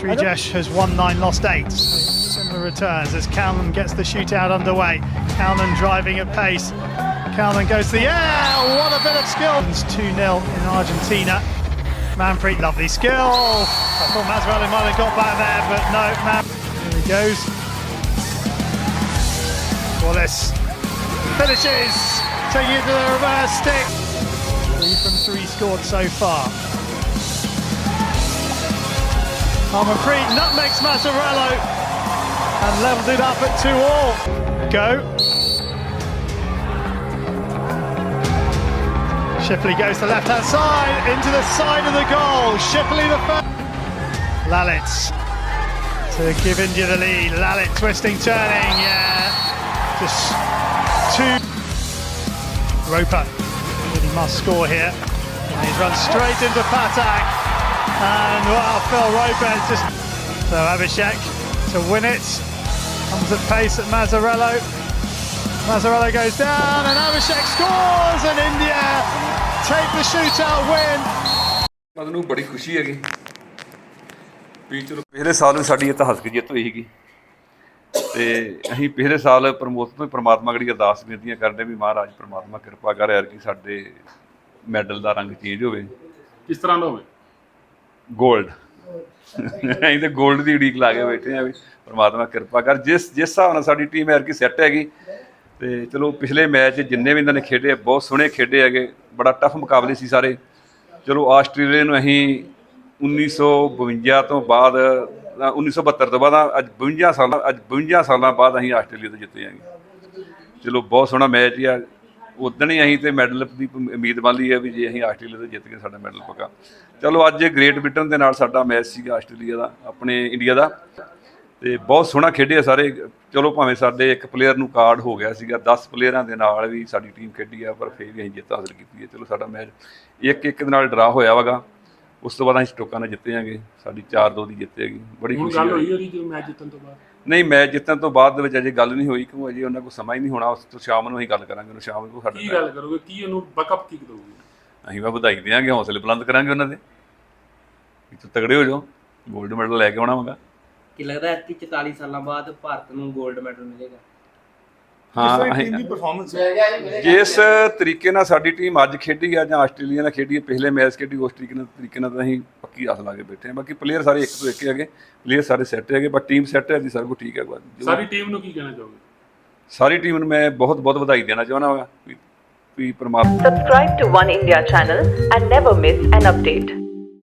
Srijesh has won nine, lost eight. Similar returns as Calnan gets the shootout underway. Calnan driving at pace. Calnan goes to the air. What a bit of skill. It's 2 0 in Argentina. Manpreet, lovely skill. I thought Mazraoui might have got back there, but no, Man. Here he goes. Wallace finishes, taking it to the reverse stick. Three from three scored so far. Harmanpreet nutmegs Mazzarello and levelled it up at two all. Go. Shipley goes to the left hand side into the side of the goal. Shipley the first. Lalit to give India the lead. Lalit twisting, turning, yeah. Just two. Roper really must score here. And he's run straight into Patak. And wow, Phil Roper just. So Abhishek to win it. Comes at pace at Mazzarello. Mazzarello goes down and Abhishek scores and India take the shootout win. ਮੈਨੂੰ ਬੜੀ ਖੁਸ਼ੀ ਹੈਗੀ ਵੀ ਚਲੋ ਪਿਛਲੇ ਸਾਲ ਵੀ ਸਾਡੀ ਇਤਿਹਾਸਕ ਜਿੱਤ ਹੋਈ ਸੀਗੀ ਤੇ ਅਸੀਂ ਪਿਛਲੇ ਸਾਲ ਪ੍ਰਮੋਸ਼ਨ ਤੋਂ ਪ੍ਰਮਾਤਮਾ ਅਗੜੀ ਅਰਦਾਸ ਬੇਨਤੀਆਂ ਕਰਦੇ ਵੀ ਮਹਾਰਾਜ ਪ੍ਰਮਾਤਮਾ ਕਿਰਪਾ ਕਰ ਯਾਰ ਕਿ ਸਾਡੇ ਮੈਡਲ ਦਾ ਰੰਗ ਚੇਂਜ ਹੋਵੇ ਕਿਸ ਤਰ੍ਹਾਂ ਦਾ ਹੋਵੇ 골ਡ ਅਸੀਂ ਤੇ 골ਡ ਦੀ ਉਡੀਕ ਲਾ ਕੇ ਬੈਠੇ ਆ ਵੀ ਪ੍ਰਮਾਤਮਾ ਕਿਰਪਾ ਕਰ ਜਿਸ ਜਿਸ ਹਿਸਾਬ ਨਾਲ ਸਾਡੀ ਟੀਮ ਐਰ ਕੀ ਸੈੱਟ ਹੈਗੀ ਤੇ ਚਲੋ ਪਿਛਲੇ ਮੈਚ ਜਿੰਨੇ ਵੀ ਇਹਨਾਂ ਨੇ ਖੇਡੇ ਬਹੁਤ ਸੋਹਣੇ ਖੇਡੇ ਹੈਗੇ ਬੜਾ ਟਫ ਮੁਕਾਬਲੇ ਸੀ ਸਾਰੇ। ਚਲੋ ਆਸਟ੍ਰੇਲੀਆ ਨੂੰ ਅਸੀਂ 1952 ਤੋਂ ਬਾਅਦ ਅ, 1972 ਤੋਂ ਬਾਅਦ ਅੱਜ 52 ਸਾਲਾਂ ਅੱਜ 52 ਸਾਲਾਂ ਬਾਅਦ ਅਸੀਂ ਆਸਟ੍ਰੇਲੀਆ ਤੋਂ ਜਿੱਤੇ ਆਂਗੇ ਚਲੋ ਬਹੁਤ ਸੋਹਣਾ ਮੈਚ ਆ ਉਦਣ ਹੀ ਅਸੀਂ ਤੇ ਮੈਡਲ ਦੀ ਉਮੀਦ ਵਾਲੀ ਹੈ ਵੀ ਜੇ ਅਸੀਂ ਆਸਟ੍ਰੇਲੀਆ ਤੋਂ ਜਿੱਤ ਕੇ ਸਾਡਾ ਮੈਡਲ ਪੱਕਾ। ਚਲੋ, ਅੱਜ ਗ੍ਰੇਟ ਬ੍ਰਿਟਨ ਦੇ ਨਾਲ ਸਾਡਾ ਮੈਚ ਸੀਗਾ ਆਸਟ੍ਰੇਲੀਆ ਦਾ, ਆਪਣੇ ਇੰਡੀਆ ਦਾ। ਤੇ ਬਹੁਤ ਸੋਹਣਾ ਖੇਡਿਆ ਸਾਰੇ। ਚਲੋ, ਭਾਵੇਂ ਸਾਡੇ ਇੱਕ ਪਲੇਅਰ ਨੂੰ ਕਾਰਡ ਹੋ ਗਿਆ ਸੀਗਾ 10 ਪਲੇਅਰਾਂ ਦੇ ਨਾਲ ਵੀ ਸਾਡੀ ਟੀਮ ਖੇਡੀ ਆ, ਪਰ ਫਿਰ ਵੀ ਅਸੀਂ ਜਿੱਤ ਹਾਸਲ ਕੀਤੀ ਹੈ। ਚਲੋ, ਸਾਡਾ ਮੈਚ ਇੱਕ ਇੱਕ ਦੇ ਨਾਲ ਡਰਾ ਹੋਇਆ ਵਗਾ। ਉਸ ਤੋਂ ਬਾਅਦ ਅਸੀਂ ਸਟੋਕਾਂ ਨਾਲ ਜਿੱਤੇ ਆਂਗੇ ਸਾਡੀ 4-2 ਦੀ ਜਿੱਤੇ ਹੈਗੀ ਬੜੀ ਹੁਣ ਖੁਸ਼ੀ ਗੱਲ ਹੋਈ ਹੋਈ ਉਹਦੀ ਜਦੋਂ ਮੈਚ ਜਿੱਤਣ ਤੋਂ ਬਾਅਦ? ਨਹੀਂ ਮੈਚ ਜਿੱਤਣ ਤੋਂ ਬਾਅਦ ਦੇ ਵਿੱਚ ਅਜੇ ਗੱਲ ਨਹੀਂ ਹੋਈ ਕਿਉਂ ਅਜੇ ਉਹਨਾਂ ਕੋਲ ਸਮਾਂ ਹੀ ਨਹੀਂ ਹੋਣਾ ਉਸ ਤੋਂ ਸ਼ਾਮ ਨੂੰ ਅਸੀਂ ਗੱਲ ਕਰਾਂਗੇ ਉਹਨੂੰ ਸ਼ਾਮ ਨੂੰ ਕੀ ਸਾਡਾ ਗੱਲ ਕਰੋਗੇ? ਕੀ ਉਹਨੂੰ ਬੈਕਅਪ ਕੀ ਦੋਗੇ ਅਸੀਂ ਵਾ ਵਧਾਈ ਦੇਵਾਂਗੇ ਹੌਸਲੇ ਬੁਲੰਦ ਕਰਾਂਗੇ ਉਹਨਾਂ ਦੇ। ਵੀ ਤੁਸੀਂ ਤਗੜੇ ਹੋ ਜਾਓ 골ਡ ਮੈਡਲ ਲੈ ਕੇ ਆਉਣਾ ਵਾਂਗਾ। ਕਿ ਲੱਗਦਾ ਹੈ ਕਿ 44 ਸਾਲਾਂ ਬਾਅਦ ਭਾਰਤ ਨੂੰ 골ਡ ਮੈਡਲ ਮਿਲੇਗਾ? ਹਾਂ ਅਸੀਂ ਦੀ ਪਰਫਾਰਮੈਂਸ ਜਿਸ ਤਰੀਕੇ ਨਾਲ ਸਾਡੀ ਟੀਮ ਅੱਜ ਖੇਡੀ ਆ ਜਾਂ ਆਸਟ੍ਰੇਲੀਆ ਨਾਲ ਖੇਡੀ ਆ ਪਿਛਲੇ ਮੈਚ ਖੇਡੀ ਉਸ ਤਰੀਕੇ ਨਾਲ ਤਰੀਕੇ ਨਾਲ ਤਾਂ ਅਸੀਂ ਪੱਕੀ ਆਸ ਲਾ ਕੇ ਬੈਠੇ ਆ। ਬਾਕੀ ਪਲੇਅਰ ਸਾਰੇ ਇੱਕ ਤੋਂ ਇੱਕ ਹੈਗੇ। ਪਲੇਅਰ ਸਾਰੇ ਸੈੱਟ ਹੈਗੇ ਬਟ ਟੀਮ ਸੈੱਟ ਹੈ ਜੀ ਸਭ ਕੁਝ ਠੀਕ ਹੈ। ਸਾਰੀ ਟੀਮ ਨੂੰ ਕੀ ਕਹਿਣਾ ਚਾਹੋਗੇ? ਸਾਰੀ ਟੀਮ ਨੂੰ ਮੈਂ ਬਹੁਤ ਬਹੁਤ ਵਧਾਈ ਦੇਣਾ ਚਾਹੁੰਦਾ ਹਾਂ ਵੀ ਵੀ ਪਰਮਾਤਮਾ Subscribe to One India channel and never miss an update.